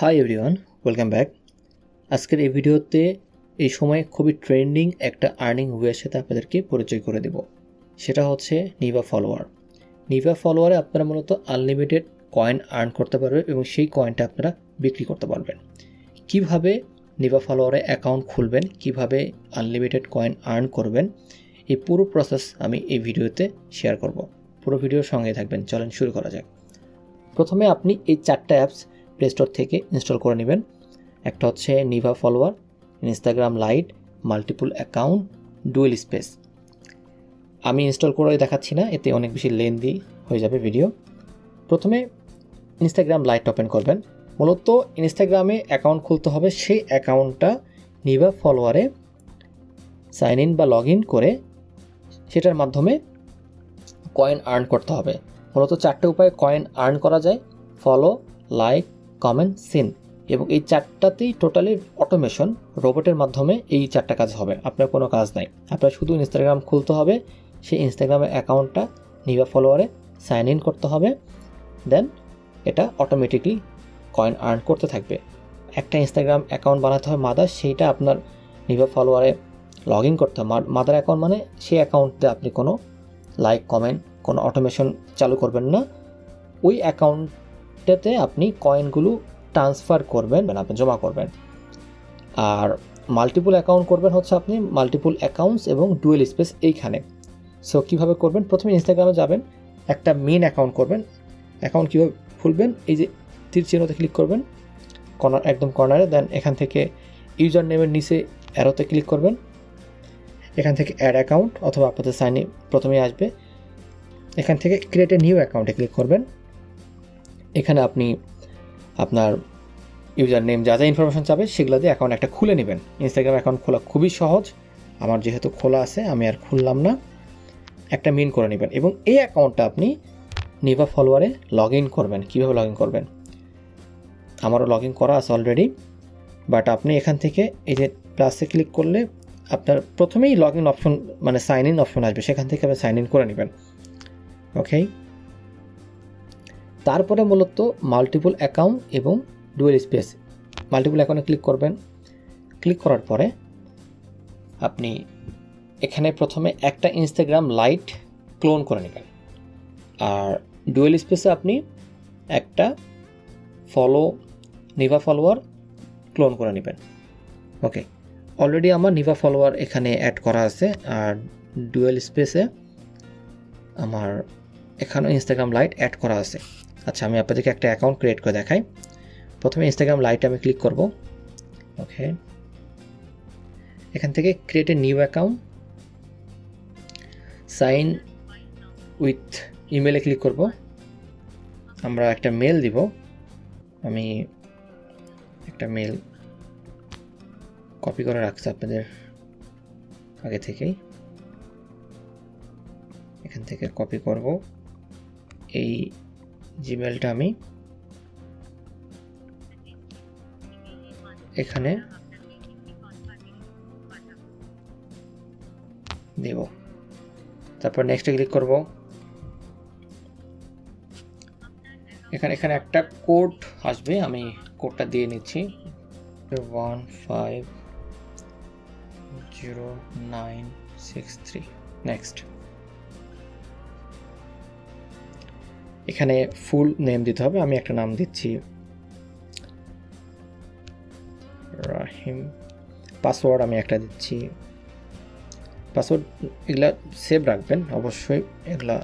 Hi everyone welcome back আজকের এই ভিডিওতে এই সময়ে খুবই ট্রেন্ডিং একটা আর্নিং ওয়ের সাথে আপনাদেরকে পরিচয় করে দেব। সেটা হচ্ছে নিভা ফলোয়ার নিভা ফলোয়ারে আপনারা মূলত আনলিমিটেড কয়েন আর্ন করতে পারবেন এবং সেই কয়েনটা আপনারা বিক্রি করতে পারবেন। কীভাবে নিভা ফলোয়ারে অ্যাকাউন্ট খুলবেন, কীভাবে আনলিমিটেড কয়েন আর্ন করবেন, এই পুরো প্রসেস আমি এই ভিডিওতে শেয়ার করব। পুরো ভিডিওর সঙ্গে থাকবেন, চলেন শুরু করা যাক। প্রথমে আপনি এই চারটা অ্যাপস প্লে স্টোর থেকে ইনস্টল করে নেবেন। একটা হচ্ছে Niva follower Instagram lite multiple account dual space আমি ইনস্টল করে দেখাচ্ছি না, এতে অনেক বেশি লেন্দি হয়ে যাবে ভিডিও প্রথমে ইনস্টাগ্রাম লাইট ওপেন করবেন। মূলত ইনস্টাগ্রামে অ্যাকাউন্ট খুলতে হবে, সেই অ্যাকাউন্টটা নিভা ফলোয়ারে সাইন ইন বা লগ ইন করে সেটার মাধ্যমে কয়েন আর্ন করতে হবে। মূলত চারটে উপায়ে কয়েন আর্ন করা যায়। ফলো লাইক কমেন্ট সিন এবং এই চারটাতেই টোটালি অটোমেশন রোবটের মাধ্যমে এই চারটা কাজ হবে, আপনার কোনো কাজ নাই। আপনার শুধু ইনস্টাগ্রাম খুলতে হবে, সেই ইনস্টাগ্রামের অ্যাকাউন্টটা নিভা ফলোয়ারে সাইন ইন করতে হবে দেন এটা অটোমেটিকলি কয়েন আর্ন করতে থাকবে। একটা ইনস্টাগ্রাম অ্যাকাউন্ট বানাতে হয় মাদার সেইটা আপনার নিভা ফলোয়ারে লগ ইন করতে হবে। মাদার অ্যাকাউন্ট মানে সেই অ্যাকাউন্টে আপনি কোনো লাইক কমেন্ট কোনো অটোমেশন চালু করবেন না। ওই অ্যাকাউন্টটাতে আপনি কয়েনগুলো ট্রান্সফার করবেন মানে আপনি জমা করবেন। আর মাল্টিপুল অ্যাকাউন্ট করবেন হচ্ছে আপনি মাল্টিপুল অ্যাকাউন্টস এবং ডুয়েল স্পেস এইখানে। সো কীভাবে করবেন? প্রথমে ইনস্টাগ্রামে যাবেন, একটা মেন অ্যাকাউন্ট করবেন। অ্যাকাউন্ট কীভাবে খুলবেন? এই যে তীর চিহ্নতে ক্লিক করবেন কর্নার একদম কর্নারে দেন এখান থেকে ইউজার নেমের নিচে অ্যারোতে ক্লিক করবেন। এখান থেকে অ্যাড অ্যাকাউন্ট অথবা আপনাদের সাইনে প্রথমেই আসবে। এখান থেকে ক্রিয়েট এ নিউ অ্যাকাউন্টে ক্লিক করবেন। এখানে আপনি আপনার ইউজার নেম যা যা ইনফরমেশন চাবে সেগুলো দিয়ে অ্যাকাউন্ট একটা খুলে নেবেন। ইনস্টাগ্রাম অ্যাকাউন্ট খোলা খুবই সহজ। আমার যেহেতু খোলা আছে, আমি আর খুললাম না। একটা মিন করে নেবেন এবং এই অ্যাকাউন্টটা আপনি নিভা ফলোয়ারে লগ ইন করবেন। কীভাবে লগ ইন করবেন? আমারও লগ ইন করা আছে অলরেডি বাট আপনি এখান থেকে এই যে প্লাসে ক্লিক করলে আপনার প্রথমেই লগ ইন অপশন মানে সাইন ইন অপশন আসবে। সেখান থেকে আপনি সাইন ইন করে নেবেন। ওকে তারপরে মূলত মাল্টিপল অ্যাকাউন্ট এবং ডুয়েল স্পেস মাল্টিপল অ্যাকাউন্টে ক্লিক করবেন। ক্লিক করার পরে আপনি এখানে প্রথমে একটা ইনস্টাগ্রাম লাইট ক্লোন করে নেবেন। আর ডুয়েল স্পেসে আপনি একটা ফলো নিভা ফলোয়ার ক্লোন করে নেবেন। ওকে অলরেডি আমার নিভা ফলোয়ার এখানে অ্যাড করা আছে। আর ডুয়েল স্পেসে আমার এখানেও ইনস্টাগ্রাম লাইট অ্যাড করা আছে। আচ্ছা আমি আপনাদেরকে একটা অ্যাকাউন্ট ক্রিয়েট করে দেখাই। প্রথমে ইনস্টাগ্রাম লাইটে আমি ক্লিক করব। ওকে এখান থেকে create a new account sign with ইমেলে ক্লিক করব। আমরা একটা মেল দিব। আমি একটা মেল কপি করে রাখছি আপনাদের আগে থেকেই। এখান থেকে কপি করব। এই জিমেলটা আমি এখানে দেব। তারপর নেক্সটে ক্লিক করব। এখানে এখানে একটা কোড আসবে, আমি কোডটা দিয়ে নিচ্ছি। One five zero nine six three next এখানে ফুল নেম দিতে হবে, আমি একটা নাম দিচ্ছি। রাহিম। পাসওয়ার্ড আমি একটা দিচ্ছি। পাসওয়ার্ড এগুলা সেভ রাখবেন, অবশ্যই এগুলা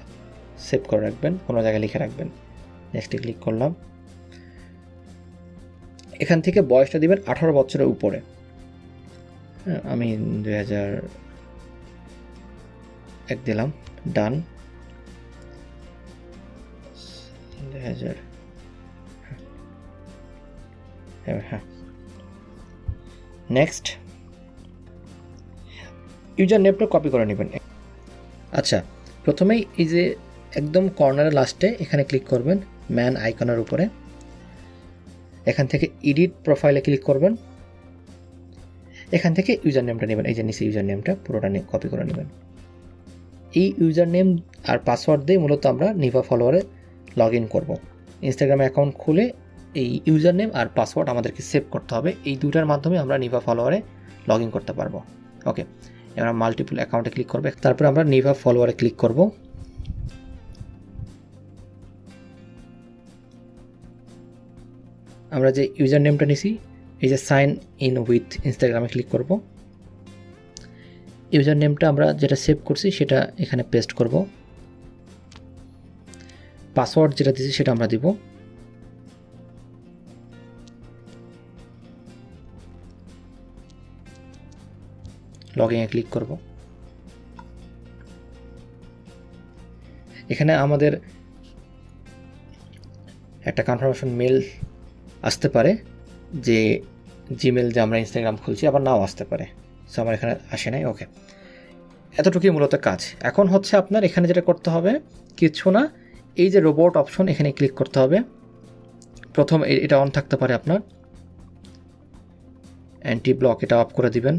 সেভ করে রাখবেন, কোনো জায়গায় লিখে রাখবেন। নেক্সটে ক্লিক করলাম। এখান থেকে বয়সটা দিবেন আঠারো বছরের উপরে। হ্যাঁ আমি দুই হাজার এক দিলাম ডান হাজার। হ্যাঁ নেক্সট ইউজার নেমটা কপি করে নেবেন। আচ্ছা প্রথমেই এই যে একদম কর্নারের লাস্টে এখানে ক্লিক করবেন ম্যান আইকনের উপরে। এখান থেকে এডিট প্রোফাইলে ক্লিক করবেন। এখান থেকে ইউজার নেমটা নেবেন, এই যে নিচে ইউজার নেমটা পুরোটা কপি করে নেবেন। এই ইউজার নেম আর পাসওয়ার্ড দিয়ে মূলত আমরা নিভা ফলোয়ারে লগ ইন করব। ইনস্টাগ্রাম অ্যাকাউন্ট খুলে এই ইউজার নেম আর পাসওয়ার্ড আমাদেরকে সেভ করতে হবে। এই দুটার মাধ্যমে আমরা নিভা ফলোয়ারে লগ ইন করতে পারব। ওকে এবার মাল্টিপল অ্যাকাউন্টে ক্লিক করবে। তারপর আমরা নিভা ফলোয়ারে ক্লিক করব। আমরা যে ইউজার নেমটা নিছি, এই যে সাইন ইন উইথ ইনস্টাগ্রামে ক্লিক করব। ইউজার নেমটা আমরা যেটা সেভ করছি, সেটা এখানে পেস্ট করব। পাসওয়ার্ড যেটা দিয়েছি সেটা আমরা দিব। লগইনে ক্লিক করব। এখানে আমাদের একটা কনফার্মেশন মেল আসতে পারে যে জিমেল যে আমরা ইনস্টাগ্রাম খুলছি, আবার নাও আসতে পারে। সো আমার এখানে আসে নাই ওকে এতটুকুই মূলত কাজ। এখন হচ্ছে আপনার এখানে যেটা করতে হবে, কিছু না এই যে রোবট অপশন এখানে ক্লিক করতে হবে। প্রথম এটা অন থাকতে পারে আপনার। অ্যান্টি ব্লক এটা অফ করে দিবেন।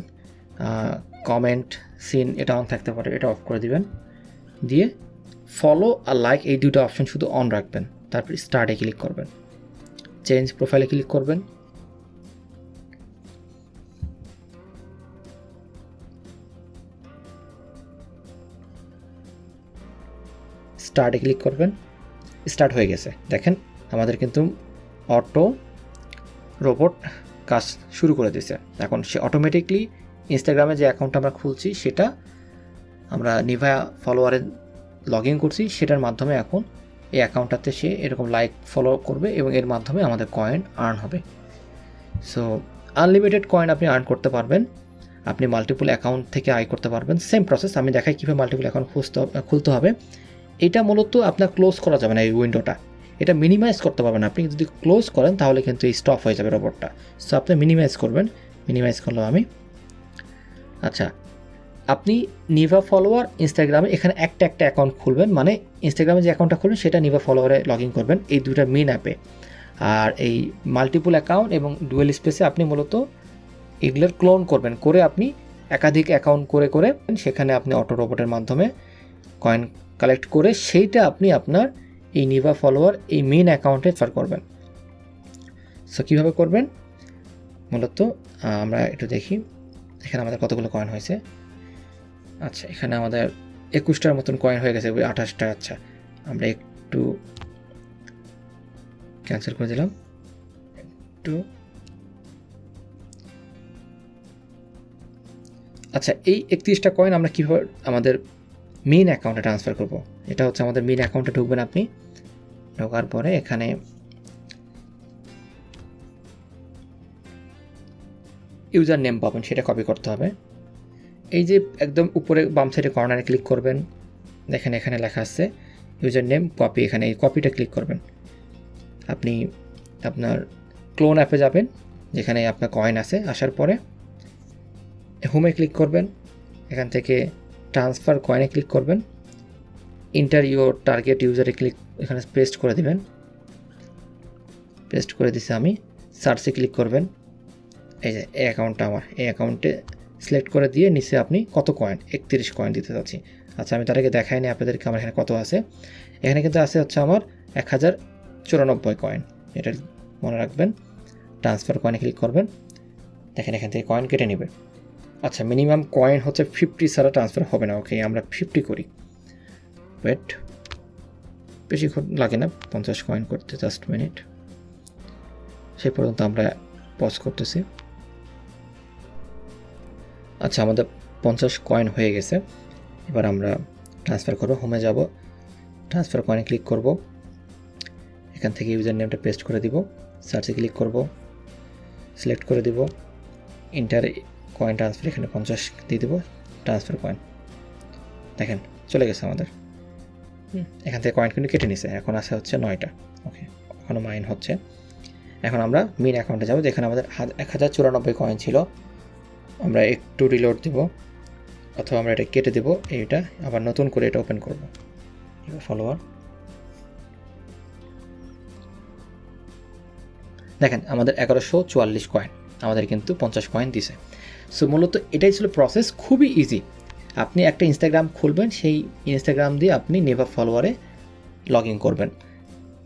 কমেন্ট সিন এটা অন থাকতে পারে, এটা অফ করে দিবেন। দিয়ে ফলো আর লাইক এই দুটো অপশন শুধু অন রাখবেন। তারপর স্টার্টে ক্লিক করবেন। চেঞ্জ প্রোফাইলে ক্লিক করবেন। স্টার্টে ক্লিক করবেন, স্টার্ট হয়ে গেছে। দেখেন, আমাদের কিন্তু অটো রোবট কাজ শুরু করে দিয়েছে। এখন সে অটোমেটিকলি ইনস্টাগ্রামে যে অ্যাকাউন্ট আমরা খুলছি, সেটা আমরা নিভা ফলোয়ারে লগ ইন করছি। সেটার মাধ্যমে এখন এই অ্যাকাউন্টটাতে সে এরকম লাইক ফলো করবে এবং এর মাধ্যমে আমাদের কয়েন আর্ন হবে। সো আনলিমিটেড কয়েন আপনি আর্ন করতে পারবেন। আপনি মাল্টিপল অ্যাকাউন্ট থেকে আয় করতে পারবেন। সেম প্রসেস আমি দেখাই কীভাবে মাল্টিপল অ্যাকাউন্ট খুঁজতে, খুলতে হবে। এটা মূলত আপনার ক্লোজ করা যাবে না এই উইন্ডোটা এটা মিনিমাইজ করতে পারবেন আপনি যদি ক্লোজ করেন, তাহলে কিন্তু এই স্টপ হয়ে যাবে রোবটটা সো আপনি মিনিমাইজ করবেন। মিনিমাইজ করলাম আমি। আচ্ছা আপনি নিভা ফলোয়ার ইনস্টাগ্রামে এখানে একটা একটা অ্যাকাউন্ট খুলবেন। মানে ইনস্টাগ্রামে যে অ্যাকাউন্টটা খুলবেন, সেটা নিভা ফলোয়ারে লগ ইন করবেন এই দুটা মেন অ্যাপে আর এই মাল্টিপল অ্যাকাউন্ট এবং ডুয়েল স্পেসে আপনি মূলত এগুলোর ক্লোন করবেন। করে আপনি একাধিক অ্যাকাউন্ট করে করে সেখানে আপনি অটো রোবটের মাধ্যমে কয়েন কালেক্ট করে সেইটা আপনি আপনার এই নিভা ফলোয়ার এই মেন অ্যাকাউন্টে ট্রান্সফার করবেন। সো কীভাবে করবেন? মূলত আমরা একটু দেখি। এখানে আমাদের কতগুলো কয়েন হয়েছে? আচ্ছা এখানে আমাদের একুশটার মতন কয়েন হয়ে গেছে আঠাশটা আচ্ছা। আমরা একটু ক্যান্সেল করে দিলাম। একটু। আচ্ছা এই একত্রিশটা কয়েন আমরা কীভাবে আমাদের মেইন অ্যাকাউন্টে ট্রান্সফার করব। এটা হচ্ছে আমাদের মেইন অ্যাকাউন্টে ঢুকবেন আপনি। ঢোকার পরে এখানে ইউজার নেম পাবেন, সেটা কপি করতে হবে। এই যে একদম উপরে বাম সাইডে কর্নারে ক্লিক করবেন, দেখেন এখানে লেখা আছে ইউজার নেম কপি এখানে এই কপিটা ক্লিক করবেন। আপনি আপনার ক্লোন অ্যাপে যাবেন, যেখানে আপনার কয়েন আছে, আসার পরে হোমে ক্লিক করবেন। এখান থেকে ট্রান্সফার কয়েনে ক্লিক করবেন। ইন্টার ইউর টার্গেট ইউজারে ক্লিক এখানে পেস্ট করে দিবেন। পেস্ট করে দিছি আমি। সার্চে ক্লিক করবেন। এই যে, এই অ্যাকাউন্টটা আমার। এই অ্যাকাউন্টে সিলেক্ট করে দিয়ে নিচে আপনি কত কয়েন একত্রিশ কয়েন দিতে চাচ্ছি আচ্ছা আমি তার আগে দেখাইনি আপনাদেরকে আমার এখানে কত আছে। এখানে কিন্তু আছে হচ্ছে আমার এক হাজার চুরানব্বই কয়েন এটা মনে রাখবেন। ট্রান্সফার কয়েনে ক্লিক করবেন। দেখেন এখান থেকে কয়েন কেটে নেবে। আচ্ছা মিনিমাম কয়েন হচ্ছে ফিফটি ছাড়া ট্রান্সফার হবে না ওকে আমরা ফিফটি করি। ওয়েট বেশিক্ষণ লাগে না, পঞ্চাশ কয়েন করতে জাস্ট মিনিট সেই পর্যন্ত আমরা পজ করতেছি। আচ্ছা আমাদের পঞ্চাশ কয়েন হয়ে গেছে। এবার আমরা ট্রান্সফার করব হোমে যাব। ট্রান্সফার কয়েনে ক্লিক করব। এখান থেকে ইউজার নেমটা পেস্ট করে দিব। সার্চে ক্লিক করব। সিলেক্ট করে দিব। ইন্টার কয়েন ট্রান্সফার এখানে পঞ্চাশ দিয়ে দেবো ট্রান্সফার কয়েন দেখেন চলে গেছে আমাদের। হুম, এখান থেকে কয়েন কিন্তু কেটে নিছে এখন আছে হচ্ছে নয়টা। ওকে এখনও মাইন হচ্ছে। এখন আমরা মেন অ্যাকাউন্টে যাব যেখানে আমাদের এক হাজার চুরানব্বই কয়েন ছিল। আমরা একটু রিলোড দেব অথবা আমরা এটা কেটে দেবো এইটা আবার নতুন করে এটা ওপেন করব। ফলোয়ার দেখেন আমাদের এগারোশো চুয়াল্লিশ কয়েন আমাদের কিন্তু পঞ্চাশ কয়েন দিছে। সো মূলত এটাই ছিল প্রসেস খুবই ইজি আপনি একটা ইনস্টাগ্রাম খুলবেন, সেই ইনস্টাগ্রাম দিয়ে আপনি নেভার ফলোয়ারে লগ ইন করবেন।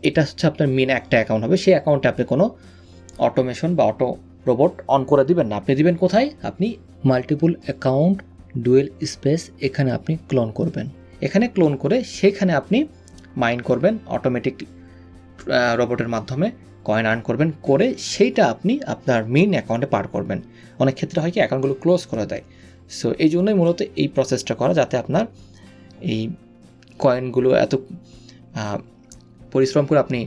এটা হচ্ছে আপনার মেন একটা অ্যাকাউন্ট হবে। সেই অ্যাকাউন্টে আপনি কোনো অটোমেশন বা অটো রোবট অন করে দিবেন না। আপনি দিবেন কোথায়? আপনি মাল্টিপল অ্যাকাউন্ট ডুয়েল স্পেস এখানে আপনি ক্লোন করবেন। এখানে ক্লোন করে সেখানে আপনি মাইন্ড করবেন অটোমেটিক রোবটের মাধ্যমে। কয়েন আর্ন করবেন, করে সেইটা আপনি আপনার মেইন অ্যাকাউন্টে পার করবেন। অনেক ক্ষেত্রে হয় কি অ্যাকাউন্টগুলো ক্লোজ করে দেয়। সো এই জন্যই মূলত এই প্রসেসটা করা যাতে আপনার এই কয়েনগুলো এত পরিশ্রম করে আপনি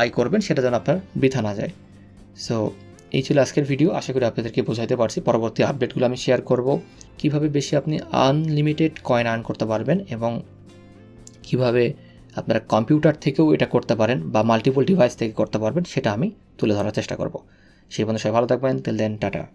আয় করবেন, সেটা যেন আপনার বৃথা না যায়। সো এই ছিল আজকের ভিডিও আশা করি আপনাদেরকে বোঝাতে পারছি। পরবর্তী আপডেটগুলো আমি শেয়ার করব। কীভাবে বেশি আপনি আনলিমিটেড কয়েন আর্ন করতে পারবেন এবং কীভাবে আপনারা কম্পিউটার থেকেও এটা করতে পারেন বা মাল্টিপল ডিভাইস থেকে করতে পারবেন, সেটা আমি তুলে ধরার চেষ্টা করব। সেই বন্ধু সবাই ভালো থাকবেন। তেল দেন টাটা।